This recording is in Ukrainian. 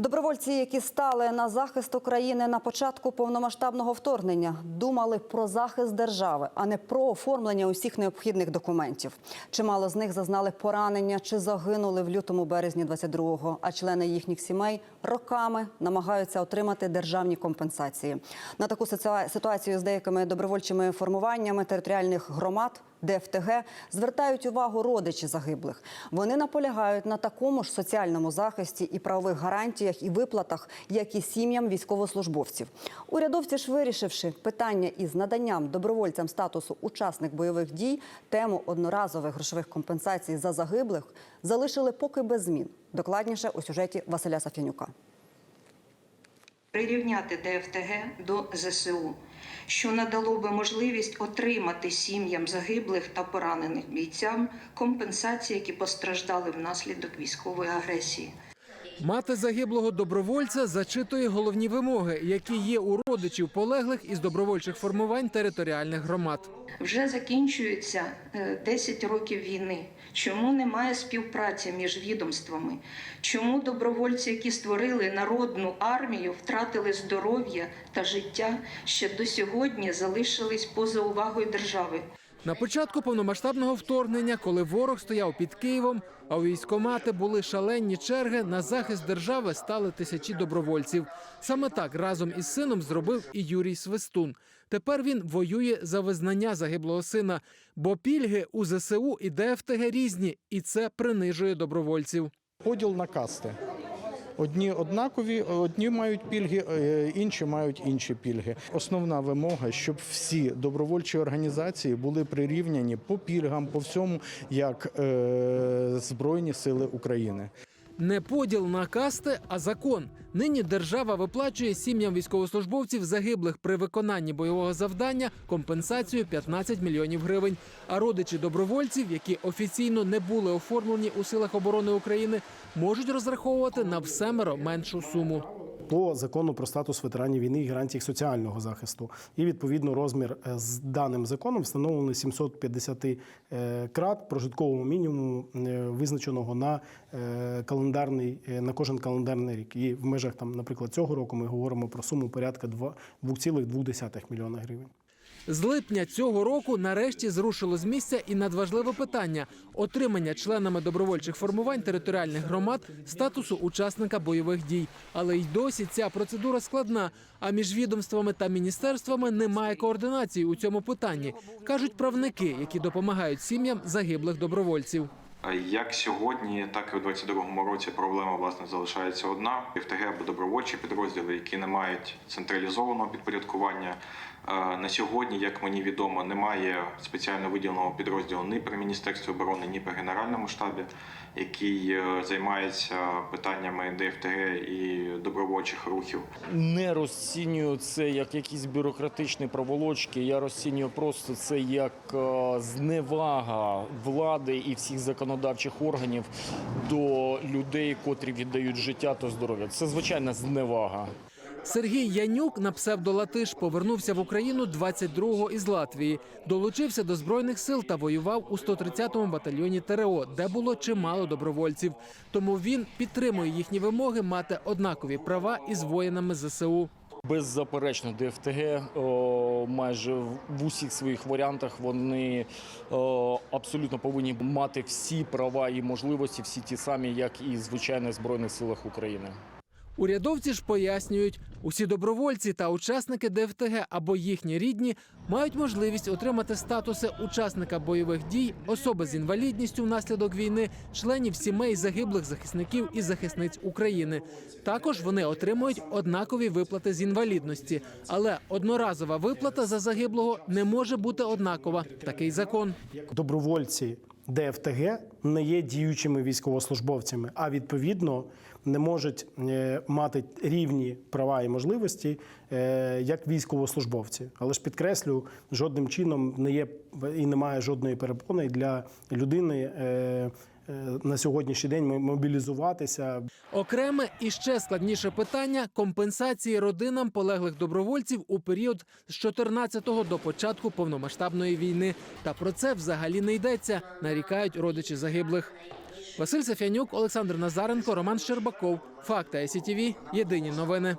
Добровольці, які стали на захист України на початку повномасштабного вторгнення, думали про захист держави, а не про оформлення усіх необхідних документів. Чимало з них зазнали поранення чи загинули в лютому березні 22-го, а члени їхніх сімей роками намагаються отримати державні компенсації. На таку ситуацію з деякими добровольчими формуваннями територіальних громад ДФТГ звертають увагу родичі загиблих. Вони наполягають на такому ж соціальному захисті і правових гарантіях і виплатах, як і сім'ям військовослужбовців. Урядовці ж вирішивши питання із наданням добровольцям статусу учасник бойових дій, тему одноразових грошових компенсацій за загиблих залишили поки без змін. Докладніше у сюжеті Василя Сафянюка. прирівняти ДФТГ до ЗСУ, що надало би можливість отримати сім'ям загиблих та поранених бійцям компенсації, які постраждали внаслідок військової агресії. Мати загиблого добровольця зачитує головні вимоги, які є у родичів полеглих із добровольчих формувань територіальних громад. Вже закінчується е, 10 років війни. Чому немає співпраці між відомствами? Чому добровольці, які створили народну армію, втратили здоров'я та життя, ще до сьогодні залишились поза увагою держави? На початку повномасштабного вторгнення, коли ворог стояв під Києвом, а у військомати були шалені черги, на захист держави стали тисячі добровольців. Саме так разом із сином зробив і Юрій Свистун. Тепер він воює за визнання загиблого сина, бо пільги у ЗСУ і ДФТГ різні, і це принижує добровольців. Поділ на касти. Одні однакові, одні мають пільги, е, інші мають інші пільги. Основна вимога, щоб всі добровольчі організації були прирівняні по пільгам, по всьому, як е, Збройні Сили України. Не поділ на касти, а закон. Нині держава виплачує сім'ям військовослужбовців загиблих при виконанні бойового завдання компенсацію 15 мільйонів гривень. А родичі добровольців, які офіційно не були оформлені у силах оборони України, можуть розраховувати на всемеро меншу суму. По закону про статус ветеранів війни і гарантій соціального захисту. І відповідно розмір е, з даним законом встановлений 750 е, крат прожиткового мінімуму, е, визначеного на календарний на кожен календарний рік. І в межах там, наприклад, цього року ми говоримо про суму порядка два- 2,2 мільйона гривень. З липня цього року нарешті зрушило з місця і надважливе питання отримання членами добровольчих формувань територіальних громад статусу учасника бойових дій. Але й досі ця процедура складна. А між відомствами та міністерствами немає координації у цьому питанні, кажуть правники, які допомагають сім'ям загиблих добровольців. Як сьогодні, так і у 2022 році проблема власне залишається одна. ФТГ або добровольчі підрозділи, які не мають централізованого підпорядкування. Е, На сьогодні, як мені відомо, немає спеціально виділеного підрозділу ні при міністерстві оборони, ні при генеральному штабі, який е, займається питаннями ДФТГ і добровольчих рухів. не розцінюю це як якісь бюрократичні проволочки. Я розцінюю просто це як е, зневага влади і всіх законодавчих органів до людей, котрі віддають життя та здоров'я. Це звичайна зневага. Сергій Янюк на псевдолатиш повернувся в Україну 22-го із Латвії. Долучився до збройних сил та воював у 130-му батальйоні ТРО, де було чимало добровольців. Тому він підтримує їхні вимоги мати однакові права із воїнами ЗСУ. Беззаперечно, ДФТГ о, майже в- усіх своїх варіантах вони о, абсолютно повинні мати всі права і можливості, всі ті самі, як і звичайних збройних силах України. Урядовці ж пояснюють, усі добровольці та учасники ДФТГ або їхні рідні мають можливість отримати статуси учасника бойових дій, особи з інвалідністю внаслідок війни, членів сімей загиблих захисників і захисниць України. Також вони отримують однакові виплати з інвалідності, але одноразова виплата за загиблого не може бути однакова. Такий закон. Добровольці ДФТГ не є діючими військовослужбовцями, а відповідно не можуть е, мати рівні права і можливості е, як військовослужбовці. Але ж підкреслю, жодним чином не є і немає жодної перепони для людини е, на сьогоднішній день мобілізуватися, Окреме і ще складніше питання компенсації родинам полеглих добровольців у період з 14-го до початку повномасштабної війни. Та про це взагалі не йдеться, нарікають родичі загиблих. Василь Сафянюк, Олександр Назаренко, Роман Щербаков. Факти СІТВ. Єдині новини.